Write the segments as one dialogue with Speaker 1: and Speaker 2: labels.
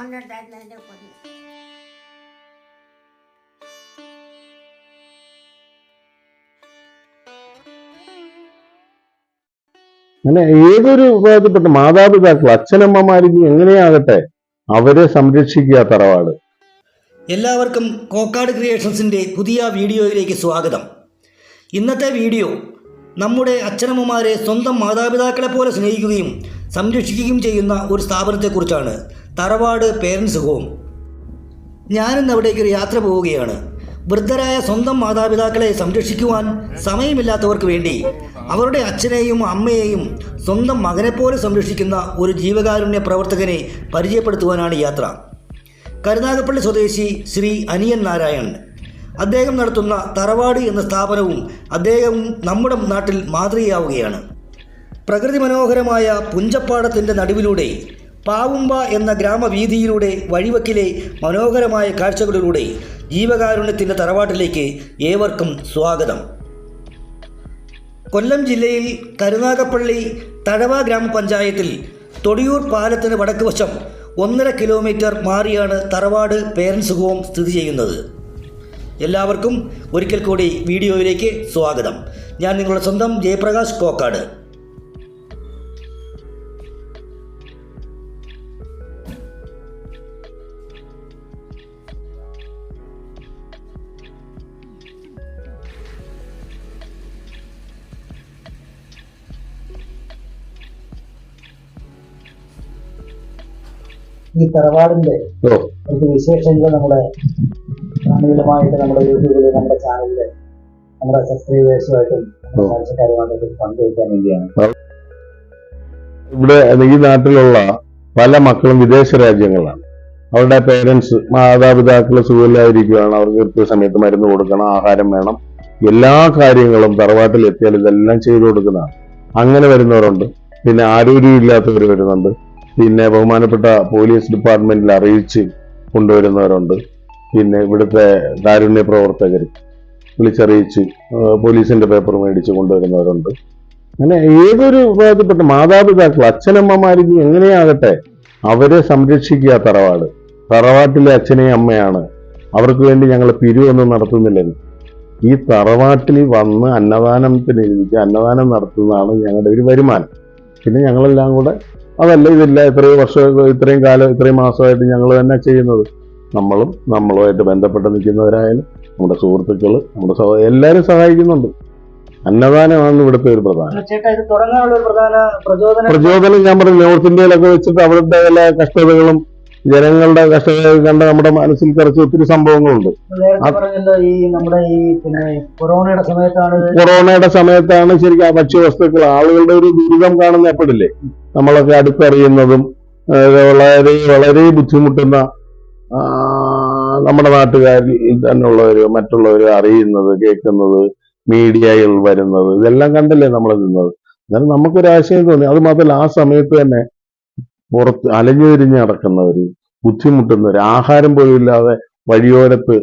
Speaker 1: മോന്റെ അടുത്തായിരുന്നു എന്റെ കൊതി
Speaker 2: അങ്ങനെ ഏതൊരു വിഭാഗത്തിൽപ്പെട്ട മാതാപിതാക്കൾ അച്ഛനമ്മമാർക്ക് എങ്ങനെയാകട്ടെ അവരെ സംരക്ഷിക്കുക തറവാട്.
Speaker 3: എല്ലാവർക്കും കോക്കാട് ക്രിയേഷൻസിന്റെ പുതിയ വീഡിയോയിലേക്ക് സ്വാഗതം. ഇന്നത്തെ വീഡിയോ നമ്മുടെ അച്ഛനമ്മമാരെ സ്വന്തം മാതാപിതാക്കളെ പോലെ സ്നേഹിക്കുകയും സംരക്ഷിക്കുകയും ചെയ്യുന്ന ഒരു സ്ഥാപനത്തെക്കുറിച്ചാണ് തറവാട് പേരൻസ് ഹോം. ഞാനിന്ന് അവിടേക്ക് ഒരു യാത്ര പോവുകയാണ്. വൃദ്ധരായ സ്വന്തം മാതാപിതാക്കളെ സംരക്ഷിക്കുവാൻ സമയമില്ലാത്തവർക്ക് വേണ്ടി അവരുടെ അച്ഛനെയും അമ്മയെയും സ്വന്തം മകനെപ്പോലെ സംരക്ഷിക്കുന്ന ഒരു ജീവകാരുണ്യ പ്രവർത്തകനെ പരിചയപ്പെടുത്തുവാനാണ് യാത്ര. കരുനാഗപ്പള്ളി സ്വദേശി ശ്രീ അനിയൻ നാരായണൻ. അദ്ദേഹം നടത്തുന്ന തറവാടി എന്ന സ്ഥാപനവും അദ്ദേഹം നമ്മുടെ നാട്ടിൽ മാതൃകയാവുകയാണ്. പ്രകൃതി മനോഹരമായ പുഞ്ചപ്പാടത്തിന്റെ നടുവിലൂടെ പാവുമ്പ എന്ന ഗ്രാമവീതിയിലൂടെ വഴിവക്കിലെ മനോഹരമായ കാഴ്ചകളിലൂടെ ജീവകാരുണ്യത്തിന്റെ തറവാട്ടിലേക്ക് ഏവർക്കും സ്വാഗതം. കൊല്ലം ജില്ലയിൽ കരുനാഗപ്പള്ളി തഴവ ഗ്രാമപഞ്ചായത്തിൽ തൊടിയൂർ പാലത്തിന് വടക്ക് വശം ഒന്നര കിലോമീറ്റർ മാറിയാണ് തറവാട് പേരൻസ് ഹോം സ്ഥിതി ചെയ്യുന്നത്. എല്ലാവർക്കും ഒരിക്കൽ കൂടി വീഡിയോയിലേക്ക് സ്വാഗതം. ഞാൻ നിങ്ങളുടെ സ്വന്തം ജയപ്രകാശ് കോക്കാട്.
Speaker 4: ഈ തറവാടിന്റെ വിശേഷങ്ങൾ നമ്മുടെ ആനുകൂലമായിട്ട് നമ്മുടെ യൂട്യൂബിൽ നമ്മുടെ ചാനലിൽ നമ്മുടെ സബ്സ്ക്രൈബേഴ്സുമായിട്ടും
Speaker 2: കാര്യമായിട്ടും.
Speaker 4: കാഴ്ചക്കാരുമായിട്ടും പങ്കുവയ്ക്കാൻ വേണ്ടിയാണ്.
Speaker 2: ഇവിടെ ഈ നാട്ടിലുള്ള പല മക്കളും വിദേശ രാജ്യങ്ങളിലാണ് അവരുടെ പേരൻസ് മാതാപിതാക്കൾ സുഖമില്ലായിരിക്കുകയാണ് അവർക്ക് കൃത്യസമയത്ത് മരുന്ന് കൊടുക്കണം ആഹാരം വേണം. എല്ലാ കാര്യങ്ങളും തറവാട്ടിൽ എത്തിയാൽ ഇതെല്ലാം ചെയ്തു കൊടുക്കുന്നതാണ്. അങ്ങനെ വരുന്നവരുണ്ട്. പിന്നെ ആരോഗ്യം ഇല്ലാത്തവർ വരുന്നുണ്ട്. പിന്നെ ബഹുമാനപ്പെട്ട പോലീസ് ഡിപ്പാർട്ട്മെന്റിൽ അറിയിച്ച് കൊണ്ടുവരുന്നവരുണ്ട്. പിന്നെ ഇവിടുത്തെ കാരുണ്യ പ്രവർത്തകർ വിളിച്ചറിയിച്ച് പോലീസിന്റെ പേപ്പർ മേടിച്ച് കൊണ്ടുവരുന്നവരുണ്ട്. അങ്ങനെ ഏതൊരു വിഭാഗത്തിൽപ്പെട്ട മാതാപിതാക്കൾ അച്ഛനമ്മമാർക്ക് എങ്ങനെയാകട്ടെ അവരെ സംരക്ഷിക്കുക തറവാട്. തറവാട്ടിലെ അച്ഛനെയും അമ്മയാണ്. അവർക്ക് വേണ്ടി ഞങ്ങൾ പിരിവൊന്നും നടത്തുന്നില്ലെന്ന് ഈ തറവാട്ടിൽ വന്ന് അന്നദാനത്തിന് ഇരിക്കുക അന്നദാനം നടത്തുന്നതാണ് ഞങ്ങളുടെ ഒരു വരുമാനം. പിന്നെ ഞങ്ങളെല്ലാം കൂടെ അതല്ല ഇതില്ല ഇത്രയും വർഷം ഇത്രയും കാലം ഇത്രയും മാസമായിട്ട് ഞങ്ങൾ തന്നെ ചെയ്യുന്നത്. നമ്മളും നമ്മളുമായിട്ട് ബന്ധപ്പെട്ട് നിൽക്കുന്നവരായാലും നമ്മുടെ സുഹൃത്തുക്കൾ നമ്മുടെ സഹോ- എല്ലാവരും സഹായിക്കുന്നുണ്ട്. അന്നദാനമാണ് ഇവിടുത്തെ ഒരു പ്രധാനം.
Speaker 4: പ്രചോദനം.
Speaker 2: ഞാൻ പറഞ്ഞു നോർത്ത് ഇന്ത്യയിലൊക്കെ വെച്ചിട്ട് അവരുടെ എല്ലാ കഷ്ടതകളും ജനങ്ങളുടെ കഷ്ടതകൾ കണ്ട് നമ്മുടെ മനസ്സിൽ കുറച്ച് ഒത്തിരി സംഭവങ്ങളുണ്ട്.
Speaker 4: ഈ നമ്മുടെ ഈ പിന്നെ കൊറോണയുടെ സമയത്താണ്
Speaker 2: കൊറോണയുടെ സമയത്താണ് ശരിക്കും ആ ഭക്ഷ്യവസ്തുക്കൾ ആളുകളുടെ ഒരു ദുരിതം കാണുന്ന എപ്പോഴില്ലേ നമ്മളൊക്കെ അടുത്തറിയുന്നതും ആ, വളരെ വളരെ ബുദ്ധിമുട്ടുന്ന ആ, നമ്മുടെ നാട്ടുകാരിൽ തന്നെയുള്ളവർ മറ്റുള്ളവർ അറിയുന്നത് കേൾക്കുന്നത് മീഡിയയിൽ വരുന്നത് ഇതെല്ലാം കണ്ടല്ലേ നമ്മൾ നിന്നത്? എന്നാലും നമുക്കൊരാശയം തോന്നി. അത് മാത്രമല്ല ആ സമയത്ത് തന്നെ പുറത്ത് അലഞ്ഞു തിരിഞ്ഞ് നടക്കുന്നവർ ബുദ്ധിമുട്ടുന്നവർ ആഹാരം പോലും ഇല്ലാതെ വഴിയോരത്ത്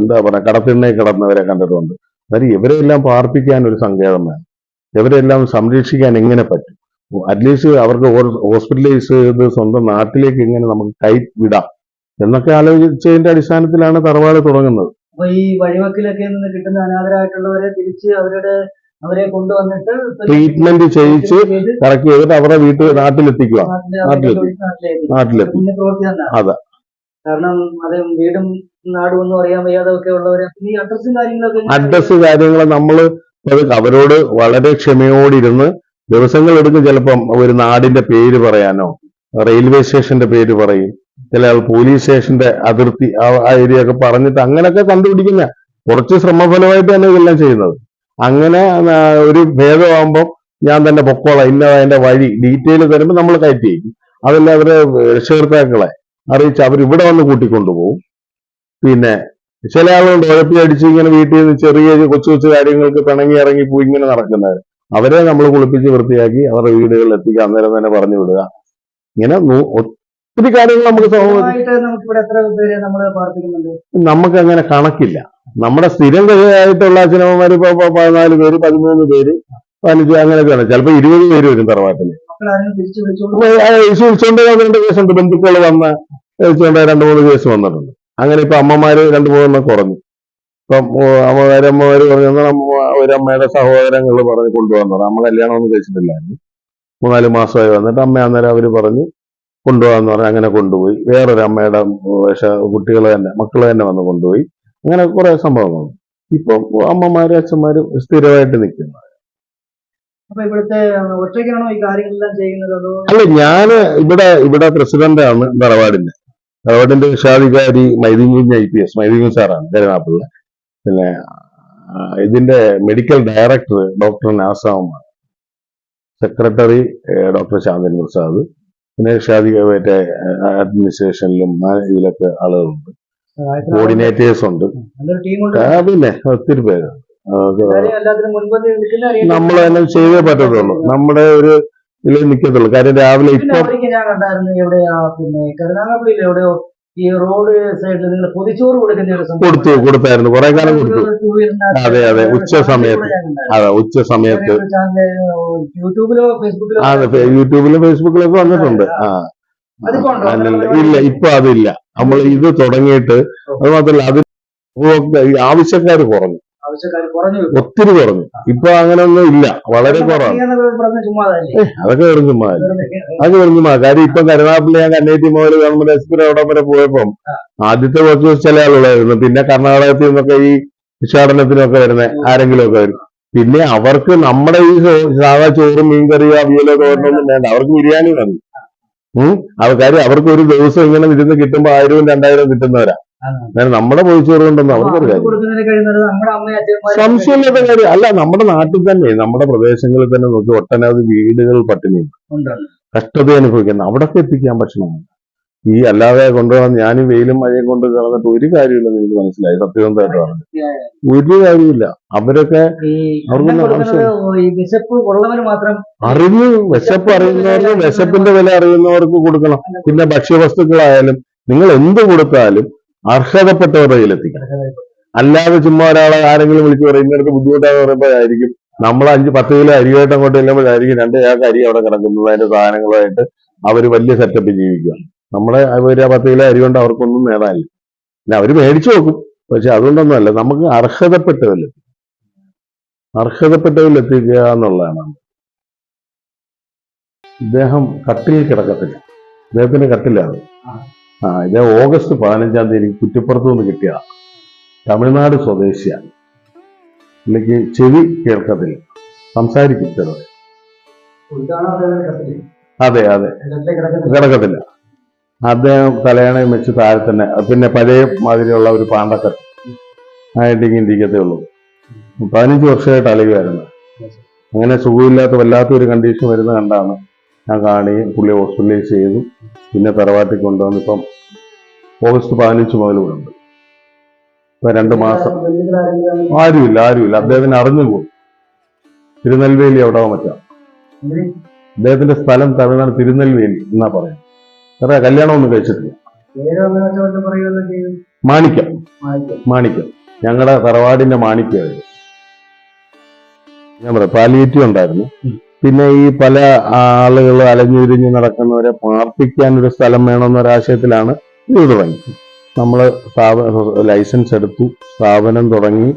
Speaker 2: എന്താ പറയുക കടത്തിണ്ണയിൽ കിടന്നവരെ കണ്ടിട്ടുണ്ട്. അതായത് ഇവരെല്ലാം പാർപ്പിക്കാൻ ഒരു സങ്കേതം വേണം. ഇവരെല്ലാം സംരക്ഷിക്കാൻ എങ്ങനെ പറ്റും? അറ്റ്ലീസ്റ്റ് അവർക്ക് ഹോസ്പിറ്റലൈസ് ചെയ്ത് സ്വന്തം നാട്ടിലേക്ക് എങ്ങനെ നമുക്ക് കൈ വിടാം. എന്നൊക്കെ ആലോചിച്ചതിന്റെ അടിസ്ഥാനത്തിലാണ് തറവാട് തുടങ്ങുന്നത്.
Speaker 4: അപ്പൊ ഈ വഴിവക്കിലൊക്കെ നിന്ന് കിട്ടുന്ന അനാഥരായിട്ടുള്ളവരെ തിരിച്ച് അവരുടെ അവരെ കൊണ്ടുവന്നിട്ട്
Speaker 2: ട്രീറ്റ്മെന്റ് ചെയ്യിച്ച് കറക്റ്റ് ചെയ്തിട്ട് അവരുടെ വീട്ടിൽ നാട്ടിലെത്തിക്കുക.
Speaker 4: നാട്ടിലെ
Speaker 2: നാട്ടിലെത്തി. നാട്ടിലെത്തി. അതെ.
Speaker 4: കാരണം അത് വീടും നാടും ഒന്നും അറിയാൻ വയ്യാതൊക്കെ ഉള്ളവരെ ഈ അഡ്രസ്സും കാര്യങ്ങളൊക്കെ
Speaker 2: അഡ്രസ്സ് കാര്യങ്ങൾ നമ്മൾ അവരോട് വളരെ ക്ഷമയോടിരുന്ന് ദിവസങ്ങൾ എടുക്കും ചിലപ്പം ഒരു നാടിന്റെ പേര് പറയാനോ റെയിൽവേ സ്റ്റേഷന്റെ പേര് പറയും. ചില പോലീസ് സ്റ്റേഷന്റെ അതിർത്തി ആ ഏരിയ ഒക്കെ പറഞ്ഞിട്ട് അങ്ങനെയൊക്കെ കണ്ടുപിടിക്കുന്ന കുറച്ച് ശ്രമഫലമായിട്ട് തന്നെ ഇതെല്ലാം ചെയ്യുന്നത്. അങ്ങനെ ഒരു ഭേദമാകുമ്പോൾ ഞാൻ തന്നെ പൊക്കോളാം. ഇന്ന അതിന്റെ വഴി ഡീറ്റെയിൽ തരുമ്പോൾ നമ്മൾ കയറ്റി അതെല്ലാം അവരെ രക്ഷകർത്താക്കളെ അറിയിച്ച് അവർ ഇവിടെ വന്ന് കൂട്ടിക്കൊണ്ടുപോകും പിന്നെ ചില ആളുകളുണ്ട് ഉഴപ്പി അടിച്ച് ഇങ്ങനെ വീട്ടിൽ നിന്ന് ചെറിയ കൊച്ചു കൊച്ചു കാര്യങ്ങൾക്ക് പിണങ്ങി ഇറങ്ങി പോയി ഇങ്ങനെ നടക്കുന്നവർ അവരെ നമ്മൾ കുളിപ്പിച്ച് വൃത്തിയാക്കി അവരുടെ വീടുകളിൽ എത്തിക്കുക. അന്നേരം തന്നെ പറഞ്ഞു വിടുക. ഇങ്ങനെ ഒത്തിരി കാര്യങ്ങൾ നമുക്ക് സമൂഹത്തിൽ
Speaker 4: നമുക്ക്
Speaker 2: അങ്ങനെ കണക്കില്ല. നമ്മുടെ സ്ഥിരം ആയിട്ടുള്ള അച്ഛനമ്മമാര് ഇപ്പൊ പതിനാല് പേര് പതിമൂന്ന് പേര് പതിനഞ്ച് അങ്ങനെയൊക്കെയാണ്. ചിലപ്പോ ഇരുപത് പേര് വരും
Speaker 4: തറവാട്ടിൽ. വിളിച്ചോണ്ട്
Speaker 2: രണ്ട് കേസുണ്ട്. ബന്ധുക്കൾ വന്ന വിളിച്ചോണ്ട് രണ്ട് മൂന്ന് കേസ് വന്നിട്ടുണ്ട്. അങ്ങനെ ഇപ്പൊ അമ്മമാര് രണ്ട് മൂന്നെണ്ണം കുറഞ്ഞു. ഇപ്പം അമ്മമാര് അമ്മമാര് പറഞ്ഞു "എന്നാ നമ്മ ഒരു അമ്മയുടെ സഹോദരങ്ങൾ പറഞ്ഞ് കൊണ്ടുവന്നത്. അമ്മ കല്യാണം ഒന്നും കഴിച്ചിട്ടില്ലായിരുന്നു. മൂന്നാൽ മാസമായി വന്നിട്ട് അമ്മ അന്നേരം അവർ പറഞ്ഞു കൊണ്ടുപോകാന്ന് പറഞ്ഞാൽ അങ്ങനെ കൊണ്ടുപോയി. വേറൊരു അമ്മയുടെ പക്ഷെ കുട്ടികൾ തന്നെ മക്കൾ തന്നെ വന്ന് കൊണ്ടുപോയി. അങ്ങനെ കുറെ സംഭവങ്ങൾ ഇപ്പം അമ്മമാരും അച്ഛന്മാരും സ്ഥിരമായിട്ട്
Speaker 4: നിൽക്കുന്നത്
Speaker 2: അല്ല ഞാൻ ഇവിടെ ഇവിടെ പ്രസിഡന്റാണ് തറവാടിന്റെ. തറവാടിന്റെ വിഷാധികാരി Maithingi I P S Maithingi സാറാണ് കരുനാപ്പിള്ള പിന്നെ ഇതിന്റെ മെഡിക്കൽ ഡയറക്ടർ ഡോക്ടർ നാസാമാണ് സെക്രട്ടറി ഡോക്ടർ ശാന്തൻ പ്രസാദ്. പിന്നെ മറ്റേ അഡ്മിനിസ്ട്രേഷനിലും ഇതിലൊക്കെ ആളുകളുണ്ട്. കോർഡിനേറ്റേഴ്സ് ഉണ്ട്. പിന്നെ ഒത്തിരി പേര് നമ്മൾ തന്നെ ചെയ്തേ പറ്റത്തുള്ളൂ. നമ്മുടെ ഒരു ഇതിൽ നിൽക്കത്തുള്ളൂ. കാര്യം രാവിലെ
Speaker 4: പിന്നെ
Speaker 2: ഇപ്പൊ
Speaker 4: ഈ റോഡ് സൈഡിൽ നിങ്ങൾ പൊതിച്ചോറ് കൊടുക്കുന്ന ഒരു
Speaker 2: കൊടുത്തു കൊടുത്തായിരുന്നു. കുറെ കാലം കൊടുത്തു. അതെ, അതെ, ഉച്ച സമയത്ത്. അതെ ഉച്ച സമയത്ത്.
Speaker 4: യൂട്യൂബിലോ ഫേസ്ബുക്കിലോ
Speaker 2: അതെ യൂട്യൂബിലും ഫേസ്ബുക്കിലൊക്കെ വന്നിട്ടുണ്ട്. ആ. ഇല്ല ഇപ്പൊ അതില്ല. നമ്മൾ ഇത് തുടങ്ങിയിട്ട് അത് മാത്രമല്ല അത് ആവശ്യക്കാർ കുറഞ്ഞു. ഒത്തിരി കുറഞ്ഞു. ഇപ്പൊ അങ്ങനെ ഒന്നും ഇല്ല. വളരെ കുറവാണ്. അതൊക്കെ വെറും ചുമ്മാ അത് വെറും ചുമ്മാ കാര്യം ഇപ്പൊ കരുനാപ്പിള്ളി ഞാൻ കന്നേറ്റി മുതൽ ഗവൺമെന്റ് എക്സ്പിരി അവിടെ വരെ പോയപ്പം ആദ്യത്തെ കുറച്ച് ദിവസം ചില ആളുകളായിരുന്നു. പിന്നെ കർണാടകത്തിൽ നിന്നൊക്കെ ഈ വിശാടനത്തിനൊക്കെ വരുന്ന ആരെങ്കിലും ഒക്കെ വരും. പിന്നെ അവർക്ക് നമ്മുടെ ഈ സാധാ ചോറും മീൻകറിയോ അവിയലോ തോരനൊന്നും വേണ്ട. അവർക്ക് ബിരിയാണി മതി ഉം? കാര്യം അവർക്ക് ഒരു ദിവസം ഇങ്ങനെ ഇരുന്ന് കിട്ടുമ്പോ ആയിരവും രണ്ടായിരവും കിട്ടുന്നവരാ. അന്നേരം നമ്മുടെ പൊതിച്ചോറ് കൊണ്ടൊന്നും അവർക്കൊരു കാര്യം സംശയമില്ലാത്ത കാര്യം. അല്ല നമ്മുടെ നാട്ടിൽ തന്നെ നമ്മുടെ പ്രദേശങ്ങളിൽ തന്നെ നോക്കി ഒട്ടനവധി വീടുകൾ പട്ടിണി
Speaker 4: ഉണ്ട്.
Speaker 2: കഷ്ടത അനുഭവിക്കുന്നത് അവിടൊക്കെ എത്തിക്കാൻ ഭക്ഷണമാണ് ഈ അല്ലാതെ കൊണ്ടുപോകാൻ ഞാനും വെയിലും മഴയും കൊണ്ട് കളഞ്ഞിട്ട് ഒരു കാര്യമില്ലെന്ന് എനിക്ക് മനസ്സിലായി. സത്യസന്ധമായിട്ട് പറഞ്ഞു ഒരു കാര്യമില്ല. അവരൊക്കെ അറിഞ്ഞു വിശപ്പ് അറിയുന്നവർക്ക് വിശപ്പിന്റെ വില അറിയുന്നവർക്ക് കൊടുക്കണം. പിന്നെ ഭക്ഷ്യവസ്തുക്കളായാലും നിങ്ങൾ എന്ത് കൊടുത്താലും അർഹതപ്പെട്ടവരുടെ കയ്യിലെത്തിക്കണം അല്ലാതെ ചുമ്മാ ഒരാളെ ആരെങ്കിലും വിളിച്ച് പറയും ഇന്നടുത്ത് ബുദ്ധിമുട്ടാന്ന് പറയുമ്പോഴായിരിക്കും നമ്മൾ അഞ്ച് പത്ത് കിലോ അരിയായിട്ട് അങ്ങോട്ട് ചെല്ലുമ്പോഴായിരിക്കും രണ്ട് ചാക്ക് അരി അവിടെ കിടക്കുന്നത്. അതിന്റെ സാധനങ്ങളായിട്ട് അവർ വലിയ സെറ്റപ്പ് ജീവിക്കുക നമ്മളെ ഒരു പത്ത് കിലോ അരി കൊണ്ട് അവർക്കൊന്നും നേടാനില്ല. പിന്നെ അവർ മേടിച്ചു നോക്കും പക്ഷെ അതുകൊണ്ടൊന്നുമല്ല നമുക്ക് അർഹതപ്പെട്ടവരിൽ അർഹതപ്പെട്ടവരിൽ എത്തിക്കുക എന്നുള്ളതാണ്. ഇദ്ദേഹം കട്ടിൽ കിടക്കത്തില്ല. അദ്ദേഹത്തിന്റെ കട്ടിലാണ്. ആ ഇത് ഓഗസ്റ്റ് പതിനഞ്ചാം തീയതി കുറ്റിപ്പുറത്ത് നിന്ന് കിട്ടിയതാണ് തമിഴ്നാട് സ്വദേശിയാണ്. പുള്ളിക്ക് ചെവി കേൾക്കത്തില്ല സംസാരിക്കും ചെറുത് അതെ അതെ? കിടക്കത്തില്ല. അദ്ദേഹം തലയണയും വെച്ച് താഴെ തന്നെ പിന്നെ പഴയ മാതിരിയുള്ള ഒരു പാണ്ടക്കത്ത് ആയിട്ട് ഇരിക്കത്തേ ഉള്ളൂ. പതിനഞ്ച് വർഷമായിട്ട് അലയുമായിരുന്നു അങ്ങനെ സുഖമില്ലാത്ത വല്ലാത്തൊരു കണ്ടീഷൻ വരുന്ന കണ്ടാണ് ഞാൻ കാണുകയും പുള്ളി ഹോസ്പിറ്റലൈസ് ചെയ്തു. പിന്നെ തറവാട്ടിൽ കൊണ്ടുവന്ന് ഇപ്പം ഓഗസ്റ്റ് പതിനഞ്ച് മുതൽ ഇവിടെ ഉണ്ട്. ഇപ്പൊ രണ്ട് മാസം. ആരുമില്ല ആരുമില്ല. അദ്ദേഹത്തിന് അറിഞ്ഞു പോകും. തിരുനെൽവേലി എവിടെ മറ്റാ
Speaker 4: എന്തിന്?
Speaker 2: അദ്ദേഹത്തിന്റെ സ്ഥലം തമിഴ്നാട് തിരുനെൽവേലി എന്നാ പറയാം. വേറെ കല്യാണമൊന്നും കഴിച്ചിട്ടില്ല. മാണിക്യം. മാണിക്യം. ഞങ്ങളുടെ തറവാടിന്റെ മാണിക്യമായിരുന്നു ഞാൻ പറയാം പാലിയേറ്റീവ് ഉണ്ടായിരുന്നു. പിന്നെ ഈ പല ആളുകൾ അലഞ്ഞുതിരിഞ്ഞ് നടക്കുന്നവരെ പാർപ്പിക്കാൻ ഒരു സ്ഥലം വേണമെന്നൊരാശയത്തിലാണ് ഇത് തുടങ്ങി നമ്മൾ ലൈസൻസ് എടുത്തു സ്ഥാപനം തുടങ്ങി.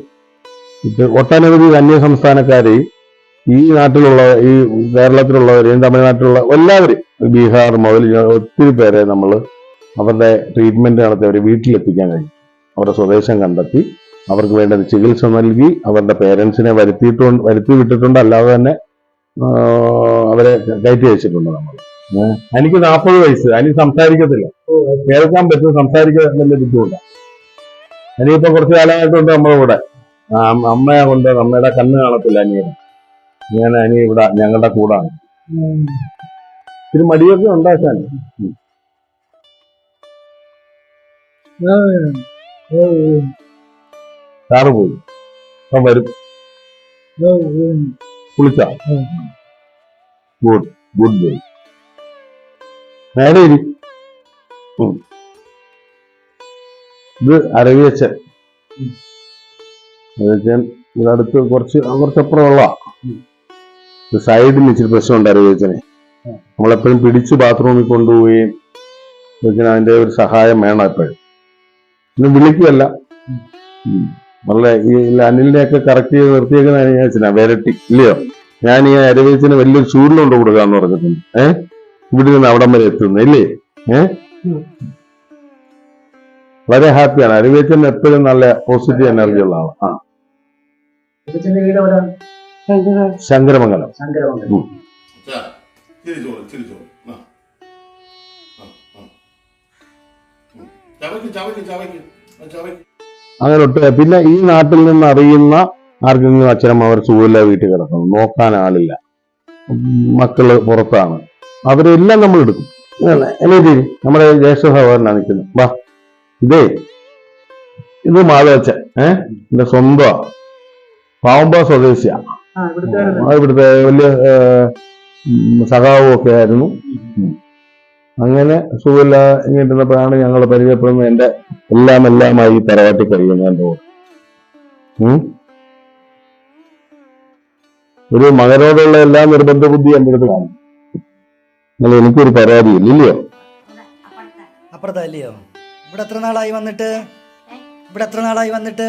Speaker 2: ഇത് ഒട്ടനവധി അന്യ സംസ്ഥാനക്കാരെയും ഈ നാട്ടിലുള്ള ഈ കേരളത്തിലുള്ളവരെയും തമിഴ്നാട്ടിലുള്ള എല്ലാവരെയും ബീഹാർ മുതൽ ഒത്തിരി പേരെ നമ്മൾ അവരുടെ ട്രീറ്റ്മെന്റ് നടത്തി അവരെ വീട്ടിലെത്തിക്കാൻ കഴിഞ്ഞു അവരുടെ സ്വദേശം കണ്ടെത്തി അവർക്ക് വേണ്ട ചികിത്സ നൽകി അവരുടെ പേരൻസിനെ വരുത്തിയിട്ടുണ്ട് വരുത്തി വിട്ടിട്ടുണ്ട്. അല്ലാതെ തന്നെ അവരെ കയറ്റി വെച്ചിട്ടുണ്ട് നമ്മൾ എനിക്ക് നാൽപ്പത് വയസ്സ് അതിന് സംസാരിക്കത്തില്ല. കേൾക്കാൻ പറ്റും സംസാരിക്കാൻ വലിയ ബുദ്ധിമുട്ടാണ് അനിയിപ്പോ കുറച്ച് കാലമായിട്ടുണ്ട് നമ്മുടെ കൂടെ. അമ്മയെ കൊണ്ട് അമ്മയുടെ കണ്ണ് കാണത്തില്ല അനിയുടെ ഞാൻ അനി ഇവിടെ ഞങ്ങളുടെ കൂടാണ്. ഇത്തിരി മടിയൊക്കെ ഉണ്ടാക്കാൻ സാറ് പോയി. അപ്പം വരും. കുളിച്ചാ. ഗുഡ് ഗുഡ് ബോയ് നേരെ ഇരി. ഇത് അരവിയച്ചൻ. അരവിയച്ചൻ ഇതടുത്ത് കുറച്ച് കുറച്ചപ്പുറമുള്ള സൈഡിൽ ഇച്ചിരി പ്രശ്നമുണ്ട് അരവിയച്ചനെ. നമ്മളെപ്പോഴും പിടിച്ച് ബാത്റൂമിൽ കൊണ്ടുപോവുകയും ഇതിന് അതിന്റെ ഒരു സഹായം വേണം എപ്പോഴും. ഇന്ന് വിളിക്കുകയല്ല. നല്ല ഈ അനിലിനെയൊക്കെ കറക്റ്റ് ചെയ്ത് നിർത്തിയേക്കുന്ന വെച്ചാ വേരട്ടി. ഇല്ലയോ? ഞാൻ ഈ അരവേച്ചിന് വലിയൊരു ചൂടിലുണ്ട് കൊടുക്കാന്ന് പറഞ്ഞിട്ടുണ്ട്. ഏഹ് ഇവിടെ നിന്ന് അവിടം വരെ എത്തുന്നു ഇല്ലേ? ഏഹ് വളരെ ഹാപ്പിയാണ്. അരവേച്ചൻ എപ്പോഴും നല്ല പോസിറ്റീവ് എനർജി ഉള്ള ആളാണ്. ആ. ശങ്കരമംഗലം. അങ്ങനെ ഒട്ട് പിന്നെ ഈ നാട്ടിൽ നിന്ന് അറിയുന്ന ആർക്കെങ്കിലും അച്ഛനമ്മ അവർ സുഖമില്ല വീട്ടിൽ കിടക്കുന്നു നോക്കാൻ ആളില്ല മക്കൾ പുറത്താണ് അവരെല്ലാം നമ്മൾ എടുക്കും. എന്നെ. നമ്മുടെ ജ്യേഷ്ഠ സഹോദരനാണ് നിൽക്കുന്നത്. വാ. ഇതേ ഇത് മാധവച്ചൻ ഏഹ് എന്റെ സ്വന്തമാ പാവമ്പ സ്വദേശിയാ.
Speaker 4: ഇവിടുത്തെ
Speaker 2: വലിയ സഖാവും ഒക്കെ ആയിരുന്നു. അങ്ങനെ സുഖമില്ല ഇങ്ങനെയാണ് ഞങ്ങൾ പരിചയപ്പെടുന്നത് എന്റെ എല്ലാം എല്ലാമായി തറവാട്ടി കഴിയുന്ന എന്റെ കൂടെ. ഉം. ഒരു മകനോടുള്ള എല്ലാ നിർബന്ധ ബുദ്ധി എന്റെ അടുത്ത് കാണും. എന്നാൽ എനിക്കൊരു പരാതി ഇല്ലയോ?
Speaker 3: അപ്പുറത്തല്ലയോ? ഇവിടെ എത്ര നാളായി വന്നിട്ട്? ഇവിടെ എത്ര നാളായി വന്നിട്ട്?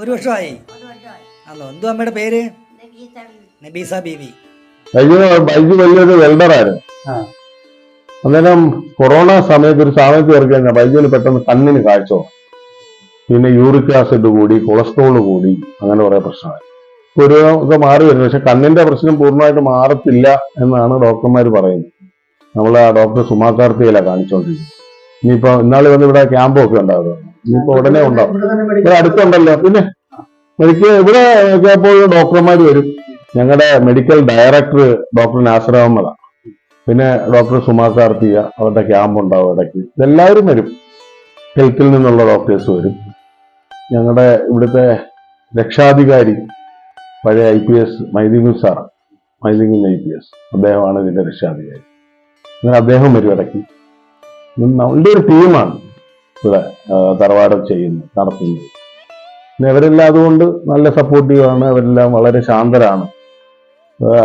Speaker 3: ഒരു വർഷമായി? ആണോ? എന്തോ അമ്മയുടെ പേര്? നബീസ ബീവി.
Speaker 2: ബൈജു വലിയൊരു വെൽഡറായിരുന്നു. അന്നേരം കൊറോണ സമയത്ത് ഒരു സമയത്ത് കയറി കഴിഞ്ഞാൽ ബൈജുവിന് പെട്ടെന്ന് കണ്ണിന് കാഴ്ച പിന്നെ യൂറിക് ആസിഡ് കൂടി കൊളസ്ട്രോൾ കൂടി അങ്ങനെ കുറെ പ്രശ്നമായി ഒക്കെ മാറി വരുന്നു. പക്ഷെ കണ്ണിന്റെ പ്രശ്നം പൂർണമായിട്ട് മാറത്തില്ല എന്നാണ് ഡോക്ടർമാർ പറയുന്നത്. നമ്മൾ ആ ഡോക്ടർ സുമാകാർത്തിയിലാണ് കാണിച്ചുകൊണ്ടിരിക്കുന്നത് ഇനിയിപ്പോ ഇന്നാൾ വന്ന് ഇവിടെ ക്യാമ്പൊക്കെ ഉണ്ടാകും ഇനിയിപ്പോ ഉടനെ ഉണ്ടാവും.
Speaker 4: ഇവിടെ
Speaker 2: അടുത്തുണ്ടല്ലോ. പിന്നെ എനിക്ക് ഇവിടെ ഇപ്പോൾ ഡോക്ടർമാർ വരും. ഞങ്ങളുടെ മെഡിക്കൽ ഡയറക്ടർ ഡോക്ടർ നാസർ പിന്നെ ഡോക്ടർ സുമാകാർത്തിക അവരുടെ ക്യാമ്പ് ഉണ്ടാവും ഇടയ്ക്ക്. ഇതെല്ലാവരും വരും. ഹെൽത്തിൽ നിന്നുള്ള ഡോക്ടേഴ്സ് വരും. ഞങ്ങളുടെ ഇവിടുത്തെ രക്ഷാധികാരി പഴയ I P S Maidingu sir Maidingu I P S. അദ്ദേഹമാണ് ഇതിന്റെ രക്ഷാധികാരി. അങ്ങനെ അദ്ദേഹം വരും ഇടയ്ക്ക് ഇത് നമ്മളുടെ ഒരു ടീമാണ് ഇവിടെ തറവാട് ചെയ്യുന്നത് നടത്തുന്നത്. പിന്നെ അവരെല്ലാം അതുകൊണ്ട് നല്ല സപ്പോർട്ടീവാണ് അവരെല്ലാം വളരെ ശാന്തരാണ്.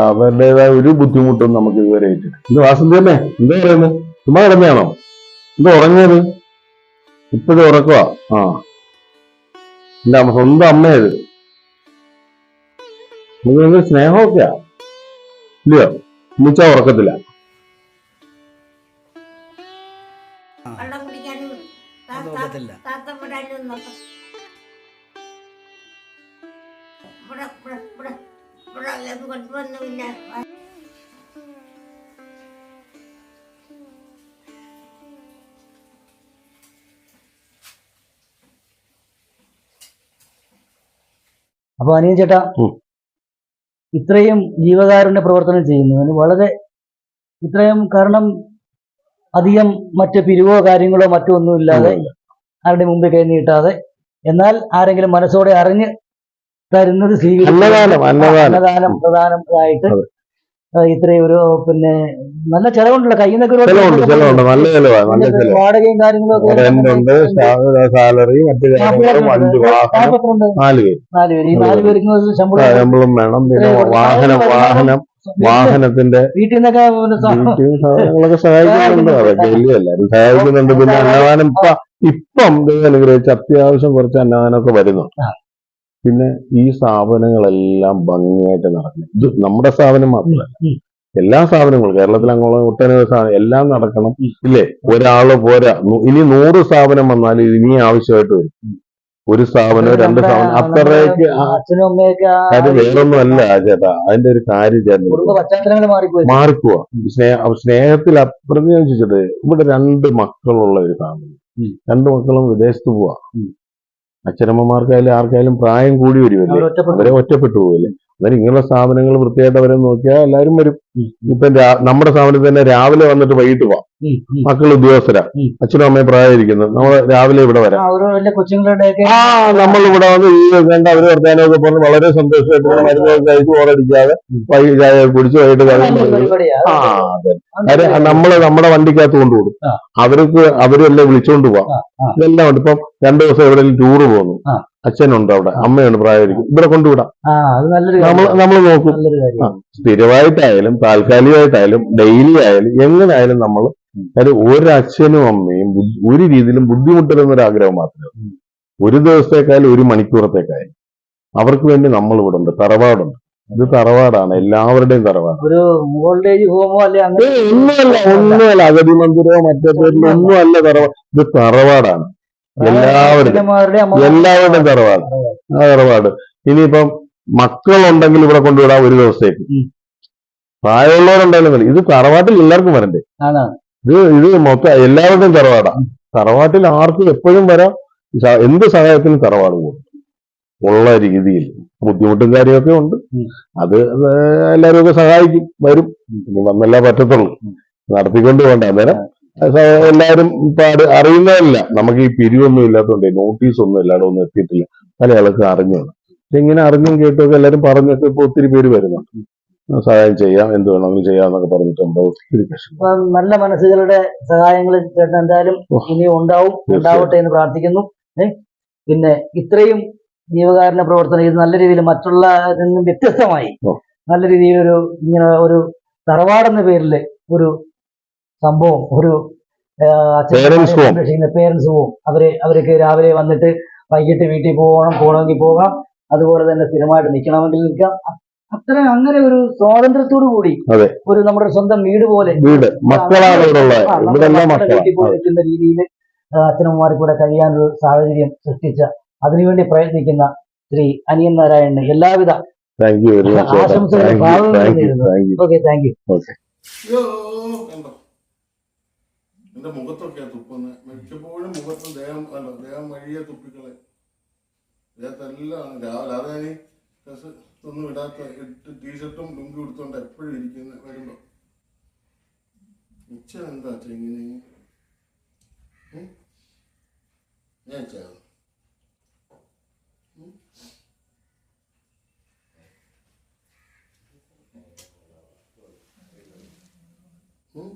Speaker 2: അവരുടേതായ ഒരു ബുദ്ധിമുട്ടും നമുക്ക് ഇതുവരെ ഏറ്റിട്ട് ഇത് വാസന്തി അമ്മേ എന്താ പറയുന്നത്? ചുമ്മാ കിടന്നയാണോ എന്താ ഉറങ്ങിയത് ഇപ്പോഴും ഉറക്കുക ആ. എന്റെ സ്വന്തം അമ്മയത് ഇവിടെ സ്നേഹമൊക്കെയാ. ഇല്ലയോ?
Speaker 5: കൊണ്ടുവന്നു ഉറക്കത്തില്ല.
Speaker 4: അപ്പൊ അനിയൻ ചേട്ടാ. ഇത്രയും ജീവകാരുണ്യ പ്രവർത്തനം ചെയ്യുന്നതിന് വളരെ ഇത്രയും കാരണം അധികം മറ്റു പിരിവോ കാര്യങ്ങളോ മറ്റോ ഒന്നും ഇല്ലാതെ ആരുടെ മുമ്പിൽ കൈ നീട്ടാതെ എന്നാൽ ആരെങ്കിലും മനസ്സോടെ അറിഞ്ഞ് തരുന്നത് സ്വീകരിക്കും
Speaker 2: അന്നദാനം, അന്നദാനം.
Speaker 4: അന്നദാനം പ്രധാനമായിട്ട്
Speaker 2: അതെ.
Speaker 4: ആ, ഇത്രയും ഒരു പിന്നെ നല്ല ചെലവുണ്ടല്ലോ. കയ്യിൽ നിന്നൊക്കെ ഒരു
Speaker 2: ചെലവുണ്ട് ചെലവുണ്ട്. നല്ല നല്ല ചെലവ്.
Speaker 4: വാടകയും കാര്യങ്ങളൊക്കെ
Speaker 2: സാലറി മറ്റു വണ്ടി വാഹനം.
Speaker 4: നാൽപ്പത്തിരണ്ട്
Speaker 2: നാല് പേര്.
Speaker 4: നാല് പേര്. ഈ നാല് പേർക്ക് ശമ്പളം
Speaker 2: ശമ്പളം വേണം. പിന്നെ വാഹനം വാഹനം വാഹനത്തിന്റെ
Speaker 4: വീട്ടിൽ നിന്നൊക്കെ
Speaker 2: സാധനങ്ങളൊക്കെ സഹായിക്കുന്നുണ്ട്. അതൊക്കെ വലിയ എല്ലാവരും സഹായിക്കുന്നുണ്ട്. പിന്നെ അന്നദാനം ഇപ്പൊ ഇപ്പം ദൈവം അനുഗ്രഹിച്ച് അത്യാവശ്യം കുറച്ച് അന്നദാനമൊക്കെ വരുന്നു
Speaker 4: ആ.
Speaker 2: പിന്നെ ഈ സ്ഥാപനങ്ങളെല്ലാം ഭംഗിയായിട്ട് നടക്കണം. ഇത് നമ്മുടെ സ്ഥാപനം മാത്രമല്ല. എല്ലാ സ്ഥാപനങ്ങളും കേരളത്തിൽ അങ്ങോളം ഒട്ടനവധി സ്ഥാപനം എല്ലാം നടക്കണം. ഇല്ലേ? ഒരാൾ പോരാ. ഇനി നൂറ് സ്ഥാപനം വന്നാൽ ഇനി ആവശ്യമായിട്ട് വരും. ഒരു സ്ഥാപനം രണ്ട് സ്ഥാപനം അത്രയ്ക്ക് അത് വേറൊന്നും അല്ല ചേട്ടാ. അതിന്റെ ഒരു കാര്യം ചേട്ടൻ
Speaker 4: മാറിക്കുക
Speaker 2: മാറിപ്പോവാ. സ്നേഹ സ്നേഹത്തിൽ ചോദിച്ചത് ഇവിടെ രണ്ട് മക്കളുള്ള ഒരു ഫാമിലി. രണ്ട് മക്കളും വിദേശത്ത് പോവാ. അച്ഛനമ്മമാർക്കായാലും ആർക്കായാലും പ്രായം കൂടി വരുമല്ലേ അവരെ ഒറ്റപ്പെട്ടു. പോകില്ലേ അന്നേരം ഇങ്ങനെയുള്ള സ്ഥാപനങ്ങൾ വൃത്തിയായിട്ട് അവരെ നോക്കിയാൽ എല്ലാവരും വരും. ഇപ്പം നമ്മുടെ സ്ഥാപനത്തിൽ തന്നെ രാവിലെ വന്നിട്ട് വൈകിട്ട് പോവാം. മക്കൾ ഉദ്യോഗസ്ഥരാ. അച്ഛനും അമ്മയും പ്രായമായിരിക്കുന്നത് നമ്മൾ രാവിലെ ഇവിടെ വരാം.
Speaker 4: ആ,
Speaker 2: നമ്മൾ ഇവിടെ വന്ന് ഈ വേണ്ട അവർ വർത്താനമൊക്കെ പറഞ്ഞ് വളരെ സന്തോഷമായിട്ട് മരുന്നൊക്കെ കഴിച്ച് ഓറടിക്കാതെ ചായ കുടിച്ച് വൈകിട്ട് കാര്യം നമ്മൾ നമ്മുടെ വണ്ടിക്കകത്ത് കൊണ്ടുപോകും. അവർക്ക് അവരെല്ലാം വിളിച്ചോണ്ട് പോവാം. ഇതെല്ലാം ഉണ്ട്. ഇപ്പം രണ്ടു ദിവസം എവിടെയെങ്കിലും ടൂറ് പോകുന്നു. അച്ഛനുണ്ട് അവിടെ. അമ്മയുണ്ട് പ്രായമായിരിക്കും. ഇവിടെ കൊണ്ടുവിടാം. നമ്മൾ നമ്മൾ നോക്കും. സ്ഥിരമായിട്ടായാലും താൽക്കാലികമായിട്ടായാലും ഡെയിലി ആയാലും എങ്ങനെയായാലും നമ്മൾ അത് ഒരച്ഛനും അമ്മയും ഒരു രീതിയിലും ബുദ്ധിമുട്ടരുന്നൊരു ആഗ്രഹം മാത്രമേ ഒരു ദിവസത്തേക്കായാലും ഒരു മണിക്കൂറത്തേക്കായാലും. അവർക്ക് വേണ്ടി നമ്മൾ ഇവിടെ ഉണ്ട്. തറവാടുണ്ട്. ഇത് തറവാടാണ്. എല്ലാവരുടെയും തറവാട്
Speaker 4: ഒരു
Speaker 2: ഒന്നുമല്ല ഒന്നുമല്ല. അഗതി മന്ദിരമോ മറ്റേ പേരിലോ ഒന്നുമല്ല തറവാട് ഇത് തറവാടാണ്.
Speaker 4: അമ്മമാരുടെ
Speaker 2: എല്ലാവരുടെയും തറവാട്. ആ തറവാട്. ഇനിയിപ്പം മക്കളുണ്ടെങ്കിൽ ഇവിടെ കൊണ്ടുവിടാം ഒരു ദിവസത്തേക്ക്. പ്രായമുള്ളവരുണ്ടായാലും മതി ഇത് തറവാട്ടിൽ എല്ലാവർക്കും വരണ്ടേ? ഇത് ഇത് മൊത്തം എല്ലാവരുടെയും തറവാടാ. തറവാട്ടിൽ ആർക്കും എപ്പോഴും വരാം. എന്ത് സഹായത്തിനും തറവാട് പോകും. ഉള്ള രീതിയിൽ. ബുദ്ധിമുട്ടും കാര്യമൊക്കെ ഉണ്ട്. അത് എല്ലാവരും ഒക്കെ സഹായിക്കും വരും. വന്നല്ലേ പറ്റത്തുള്ളൂ. നടത്തിക്കൊണ്ട് പോകണ്ട. അന്നേരം എല്ലാവരും പാട് അറിയുന്നതല്ല. നമുക്ക് ഈ പിരിവൊന്നും ഇല്ലാത്തതുകൊണ്ട് നോട്ടീസ് ഒന്നും എല്ലാവരും ഒന്നും എത്തിയിട്ടില്ല. പല ആൾക്കും അറിഞ്ഞോളൂ പക്ഷെ ഇങ്ങനെ അറിഞ്ഞും കേട്ടൊക്കെ എല്ലാവരും പറഞ്ഞൊക്കെ ഇപ്പൊ ഒത്തിരി പേര് വരുന്നുണ്ട് സഹായം ചെയ്യാം എന്ത് വേണമെങ്കിലും ചെയ്യാം എന്നൊക്കെ പറഞ്ഞിട്ടുണ്ട്. ഒത്തിരി
Speaker 4: നല്ല മനസ്സുകളുടെ സഹായങ്ങൾ ചേട്ടൻ എന്തായാലും ഇനി ഉണ്ടാവും ഉണ്ടാവട്ടെ എന്ന് പ്രാർത്ഥിക്കുന്നു. പിന്നെ ഇത്രയും ജീവകാരുണ്യ പ്രവർത്തനം ഇത് നല്ല രീതിയിൽ മറ്റുള്ള നിന്നും വ്യത്യസ്തമായി നല്ല രീതിയിൽ ഒരു ഇങ്ങനെ ഒരു തറവാടെന്ന പേരിൽ ഒരു സംഭവം ഒരു
Speaker 2: Parents home.
Speaker 4: പേരൻസ് പോവും. അവർ അവർക്ക് രാവിലെ വന്നിട്ട് വൈകിട്ട് വീട്ടിൽ പോകണം പോകണമെങ്കിൽ പോകാം. അതുപോലെ തന്നെ സ്ഥിരമായിട്ട് നിൽക്കണമെങ്കിൽ നിൽക്കാം. അത്ര അങ്ങനെ ഒരു സ്വാതന്ത്ര്യത്തോടു കൂടി ഒരു നമ്മുടെ സ്വന്തം വീട് പോലെ
Speaker 2: വീട്. മക്കളാണ്
Speaker 4: നിൽക്കുന്ന രീതിയിൽ അച്ഛനമ്മമാർക്ക് കൂടെ കഴിയാനൊരു സാഹചര്യം സൃഷ്ടിച്ച അതിനുവേണ്ടി പ്രയത്നിക്കുന്ന ശ്രീ അനിയൻ നാരായണന് എല്ലാവിധ
Speaker 2: ആശംസകളും
Speaker 4: ഓക്കെ താങ്ക് യു
Speaker 1: എന്റെ മുഖത്തൊക്കെയാ തുപ്പുന്നത് മിക്കപ്പോഴും മുഖത്ത് ദേഹം അല്ല ദേഹം വഴിയെ തുപ്പിക്കളെ ദേഹത്തെല്ലാം രാവിലെ അതാണ് ഡ്രസ് ഒന്നും ഇടാത്ത ഇട്ട് ടീഷർട്ടും ലുങ്കി കൊടുത്തോണ്ട് എപ്പോഴും ഇരിക്കുന്ന വരുമ്പോ ഉച്ച എന്താ ചെങ്ങിനെ? ഞാൻ? ഉം?